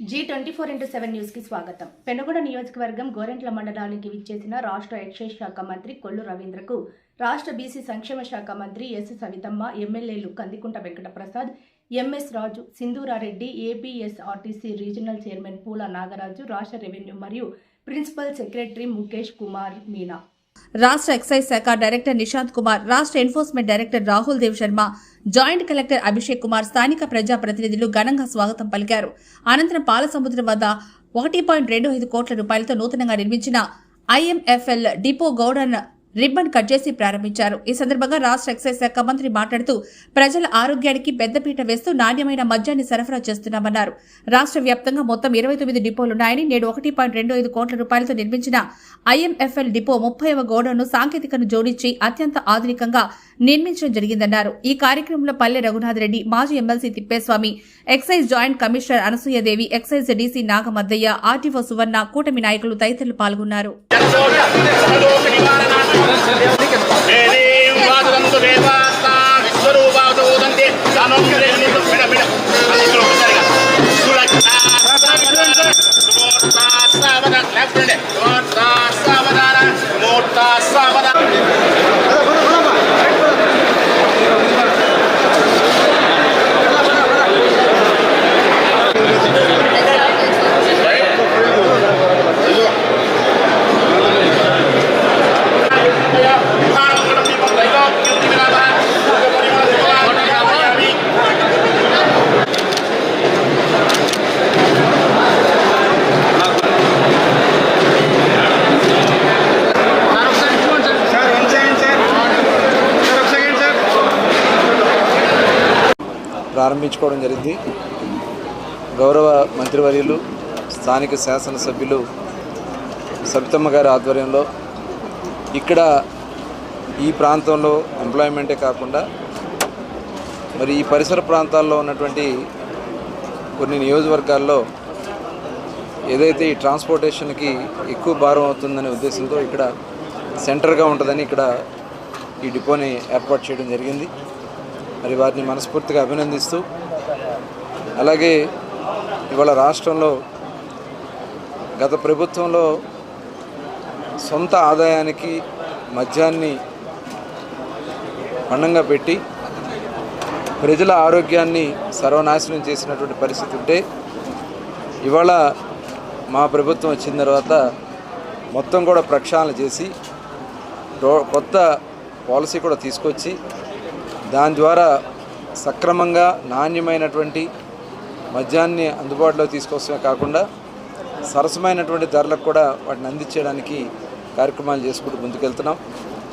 Zee twenty four into seven న్యూస్కి స్వాగతం. పెనుగొడ నియోజకవర్గం గోరెంట్ల మండలానికి విచ్చేసిన రాష్ట్ర ఎక్సైజ్ శాఖ మంత్రి కొల్లు రవీంద్రకు రాష్ట్ర బీసీ సంక్షేమ శాఖ మంత్రి ఎస్ సవితమ్మ ఎమ్మెల్యేలు Kandikunta Venkataprasad MS Raju Sindhura Reddy APSRTC regional chairman Poola Nagaraju రాష్ట్ర రెవెన్యూ మరియు ప్రిన్సిపల్ సెక్రటరీ ముఖేష్ కుమార్ మీనా. రాష్ట్ర ఎక్సైజ్ శాఖ డైరెక్టర్ నిశాంత్ కుమార్ రాష్ట్ర enforcement director Rahul Dev Sharma joint collector Abhishek Kumar స్థానిక ప్రజా ప్రతినిధులు ఘనంగా స్వాగతం పలికారు. అనంతరం పాలసముద్రం వద్ద ఒకటి పాయింట్ రెండు ఐదు కోట్ల రూపాయలతో నూతనంగా నిర్మించిన IMFL depot godown ribbon cut చేసి ప్రారంభించారు. ఈ సందర్భంగా రాష్ట్ర ఎక్సైజ్ శాఖ మంత్రి మాట్లాడుతూ ప్రజల ఆరోగ్యానికి పెద్దపీట వేస్తూ నాణ్యమైన మద్యాన్ని సరఫరా చేస్తున్నామన్నారు. రాష్ట్ర వ్యాప్తంగా మొత్తం ఇరవై తొమ్మిది డిపోలున్నాయని నేడు ఒకటి పాయింట్ రెండు ఐదు కోట్ల రూపాయలతో నిర్మించిన ఐఎంఎఫ్ఎల్ డిపో ముప్పైవ గోడౌన్ను సాంకేతికను జోడించి అత్యంత ఆధునికంగా నిర్మించడం జరిగిందన్నారు. ఈ కార్యక్రమంలో పల్లె రఘునాథ్ రెడ్డి మాజీ MLC Thippeswamy excise joint commissioner Anasuyadevi excise DC Nagamaddayya RTO Suvarna కూటమి నాయకులు తదితరులు పాల్గొన్నారు. దేవీం వాదులంతు దేవాస్తా విశ్వరూపావతు ప్రారంభించుకోవడం జరిగింది. గౌరవ మంత్రివర్యులు స్థానిక శాసనసభ్యులు సబితమ్మ గారి ఆధ్వర్యంలో ఇక్కడ ఈ ప్రాంతంలో ఎంప్లాయ్మెంటే కాకుండా మరి ఈ పరిసర ప్రాంతాల్లో ఉన్నటువంటి కొన్ని నియోజకవర్గాల్లో ఏదైతే ఈ ట్రాన్స్పోర్టేషన్కి ఎక్కువ భారం అవుతుందనే ఉద్దేశంతో ఇక్కడ సెంటర్గా ఉంటుందని ఇక్కడ ఈ డిపోని ఏర్పాటు చేయడం జరిగింది. మరి వారిని మనస్ఫూర్తిగా అభినందిస్తూ అలాగే ఇవాళ రాష్ట్రంలో గత ప్రభుత్వంలో సొంత ఆదాయానికి మద్యాన్ని పండంగా పెట్టి ప్రజల ఆరోగ్యాన్ని సర్వనాశనం చేసినటువంటి పరిస్థితి ఉంటే ఇవాళ మా ప్రభుత్వం వచ్చిన తర్వాత మొత్తం కూడా ప్రక్షాళన చేసి రో- కొత్త పాలసీ కూడా తీసుకొచ్చి దాని ద్వారా సక్రమంగా నాణ్యమైనటువంటి మద్యాన్ని అందుబాటులో తీసుకొస్తమే కాకుండా సరసమైనటువంటి ధరలకు కూడా వాటిని అందించడానికి కార్యక్రమాలు చేసుకుంటూ ముందుకెళ్తున్నాం.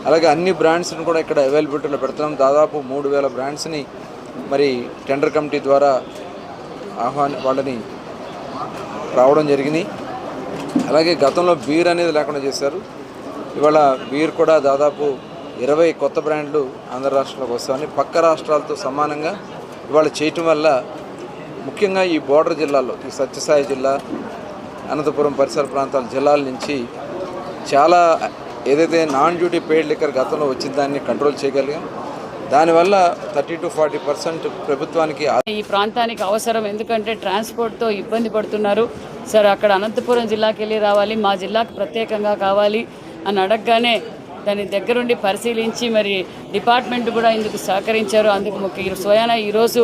అలాగే అన్ని బ్రాండ్స్ని కూడా ఇక్కడ అవైలబిలిటీలో పెడుతున్నాం. దాదాపు మూడు వేల బ్రాండ్స్ని మరి టెండర్ కమిటీ ద్వారా ఆహ్వాన వాళ్ళని రావడం జరిగింది. అలాగే గతంలో బీర్ అనేది లేకుండా చేశారు. ఇవాళ బీర్ కూడా దాదాపు ఇరవై కొత్త బ్రాండ్లు ఆంధ్ర రాష్ట్రంలోకి వస్తామని పక్క రాష్ట్రాలతో సమానంగా ఇవాళ చేయటం వల్ల ముఖ్యంగా ఈ బోర్డర్ జిల్లాల్లో ఈ సత్యసాయి జిల్లా అనంతపురం పరిసర ప్రాంతాల జిల్లాల నుంచి చాలా ఏదైతే నాన్ డ్యూటీ పెయిడ్ లిక్కర్ గతంలో వచ్చిన దాన్ని కంట్రోల్ చేయగలిగాం. దానివల్ల థర్టీ టు ఫార్టీ పర్సెంట్ ప్రభుత్వానికి ఈ ప్రాంతానికి అవసరం. ఎందుకంటే ట్రాన్స్పోర్ట్తో ఇబ్బంది పడుతున్నారు. సార్ అక్కడ అనంతపురం జిల్లాకి వెళ్ళి రావాలి మా జిల్లాకు ప్రత్యేకంగా కావాలి అని అడగగానే దాని దగ్గరుండి పరిశీలించి మరి డిపార్ట్మెంట్ కూడా ఇందుకు సహకరించారు. అందుకు ముఖ్య స్వయాన ఈరోజు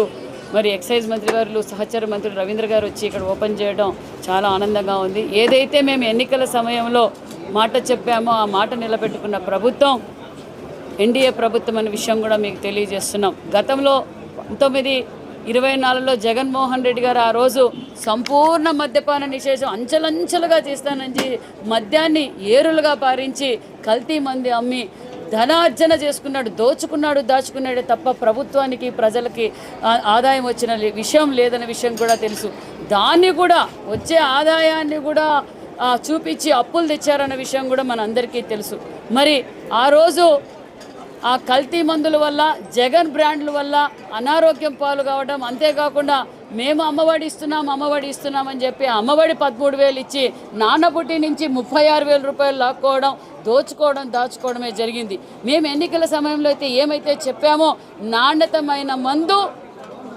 మరి ఎక్సైజ్ మంత్రి గారు సహచర మంత్రులు రవీంద్ర గారు వచ్చి ఇక్కడ ఓపెన్ చేయడం చాలా ఆనందంగా ఉంది. ఏదైతే మేము ఎన్నికల సమయంలో మాట చెప్పామో ఆ మాట నిలబెట్టుకున్న ప్రభుత్వం ఎన్డీఏ ప్రభుత్వం అనే విషయం కూడా మీకు తెలియజేస్తున్నాం. గతంలో పంతొమ్మిది ఇరవై నాలుగులో జగన్మోహన్ రెడ్డి గారు ఆ రోజు సంపూర్ణ మద్యపాన నిషేధం అంచెలంచెలుగా చేస్తానని మద్యాన్ని ఏరులుగా పారించి కల్తీ మంది అమ్మి ధనార్జన చేసుకున్నాడు దోచుకున్నాడు దాచుకున్నాడే తప్ప ప్రభుత్వానికి ప్రజలకి ఆదాయం వచ్చిన లే- విషయం లేదనే విషయం కూడా తెలుసు. దాన్ని కూడా వచ్చే ఆదాయాన్ని కూడా చూపించి అప్పులు తెచ్చారన్న విషయం కూడా మన అందరికీ తెలుసు. మరి ఆ రోజు ఆ కల్తీ మందుల వల్ల జగన్ బ్రాండ్ల వల్ల అనారోగ్యం పాలు కావడం అంతేకాకుండా మేము అమ్మఒడి ఇస్తున్నాం అమ్మఒడి ఇస్తున్నామని చెప్పి అమ్మఒడి పదమూడు వేలు ఇచ్చి నాన్నపుట్టి నుంచి ముప్పై ఆరు వేల రూపాయలు లాక్కోవడం దోచుకోవడం దాచుకోవడమే జరిగింది. మేము ఎన్నికల సమయంలో అయితే ఏమైతే చెప్పామో నాణ్యతమైన మందు